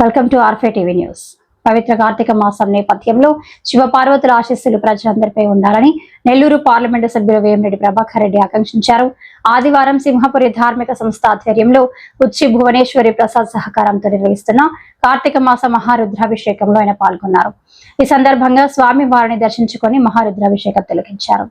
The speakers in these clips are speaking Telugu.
వెల్కమ్ టు ఆర్ఫే టీవీ న్యూస్. పవిత్ర కార్తీక మాసం నేపథ్యంలో శివపార్వతుల ఆశీస్సులు ప్రజలందరిపై ఉండాలని నెల్లూరు పార్లమెంటు సభ్యులు వేమిరెడ్డి ప్రభాకర్ రెడ్డి ఆకాంక్షించారు. ఆదివారం సింహపురి ధార్మిక సంస్థ ఆధ్వర్యంలో ఉచ్చి భువనేశ్వరి ప్రసాద్ సహకారంతో నిర్వహిస్తున్న కార్తీక మాస మహారుద్రాభిషేకంలో ఆయన పాల్గొన్నారు. ఈ సందర్భంగా స్వామి వారిని దర్శించుకొని మహారుద్రాభిషేకం తిలకించారు.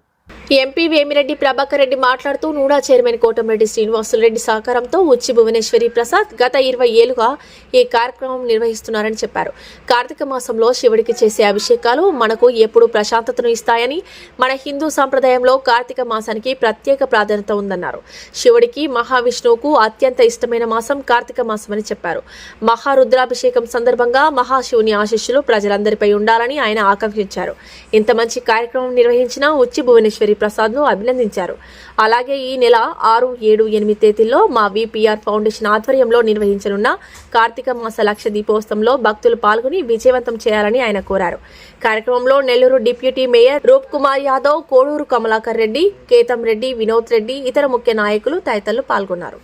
ఎంపీ వేమిరెడ్డి ప్రభాకర్ రెడ్డి మాట్లాడుతూ నూడా చైర్మన్ కోటమిరెడ్డి శ్రీనివాసులరెడ్డి సహకారంతో ఉచ్చి భువనేశ్వరి ప్రసాద్ గత ఇరవై ఏళ్ళుగా ఈ కార్యక్రమం నిర్వహిస్తున్నారని చెప్పారు. కార్తీక మాసంలో శివుడికి చేసే అభిషేకాలు మనకు ఎప్పుడు ప్రశాంతతను ఇస్తాయని మన హిందూ సాంప్రదాయంలో కార్తీక మాసానికి ప్రత్యేక ప్రాధాన్యత ఉందన్నారు. శివుడికి మహావిష్ణువుకు అత్యంత ఇష్టమైన మాసం కార్తీక మాసమని చెప్పారు. మహారుద్రాభిషేకం సందర్భంగా మహాశివుని ఆశీస్సులు ప్రజలందరిపై ఉండాలని ఆయన ఆకాంక్షించారు. ఇంత మంచి కార్యక్రమం నిర్వహించిన ఉచ్చి భువనేశ్వరి ప్రసాద్ను అభినందించారు. అలాగే ఈ నెల ఆరు ఏడు ఎనిమిది తేదీల్లో మా విపిఆర్ ఫౌండేషన్ ఆధ్వర్యంలో నిర్వహించనున్న కార్తీక మాస లక్ష దీపోత్సవంలో భక్తులు పాల్గొని విజయవంతం చేయాలని ఆయన కోరారు. కార్యక్రమంలో నెల్లూరు డిప్యూటీ మేయర్ రూప్ కుమార్ యాదవ్ కోడూరు కమలాకర్ రెడ్డి కేతం రెడ్డి వినోద్ రెడ్డి ఇతర ముఖ్య నాయకులు తదితరులు పాల్గొన్నారు.